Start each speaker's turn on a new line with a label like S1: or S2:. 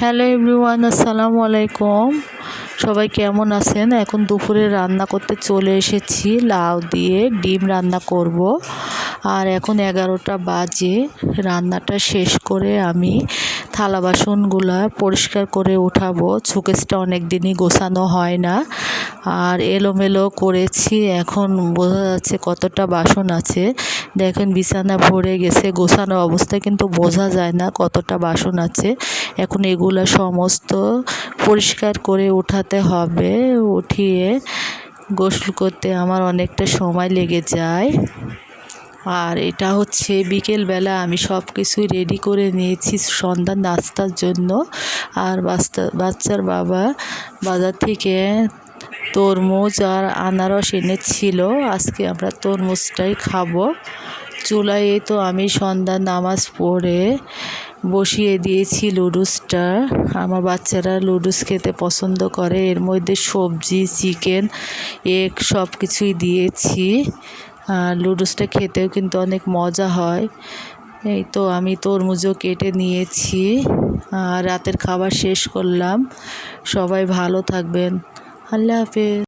S1: Hello everyone, আসসালামু আলাইকুম। সবাই কেমন আছেন? এখন দুপুরে রান্না করতে চলে এসেছি। লাউ দিয়ে ডিম রান্না করব। আর এখন এগারোটা বাজে। রান্নাটা শেষ করে আমি থালা বাসনগুলা পরিষ্কার করে উঠাবো। সুকেসটা অনেক দিনই গোছানো হয় না। আর এলোমেলো করেছি। এখন বোঝা যাচ্ছে কতটা বাসন আছে। দেখেন বিছানা ভরে গেছে গোছানো অবস্থায় কিন্তু বোঝা যায় না কতটা বাসন আছে। এখন এগুলো সমস্ত পরিষ্কার করে উঠাতে হবে, উঠিয়ে গোসল করতে আমার অনেকটা সময় লেগে যায়। আর এটা হচ্ছে বিকেলবেলা, আমি সব কিছুই রেডি করে নিয়েছি সন্ধ্যার নাস্তার জন্য। আর বাচ্চা বাচ্চার বাবা বাজার থেকে তরমুজ আর আনারস এনেছিল। আজকে আমরা তরমুজটাই খাব। চুলায় তো আমি সন্ধ্যা নামাজ পড়ে বসিয়ে দিয়েছি লুডুসটা আমার বাচ্চারা লুডুস খেতে পছন্দ করে। এর মধ্যে সবজি, চিকেন, এগ সব কিছুই দিয়েছি লুডুসটা খেতেও কিন্তু অনেক মজা হয়। এই তো আমি তরমুজও কেটে নিয়েছি। রাতের খাবার শেষ করলাম। সবাই ভালো থাকবেন। আল্লাহ হাফেজ।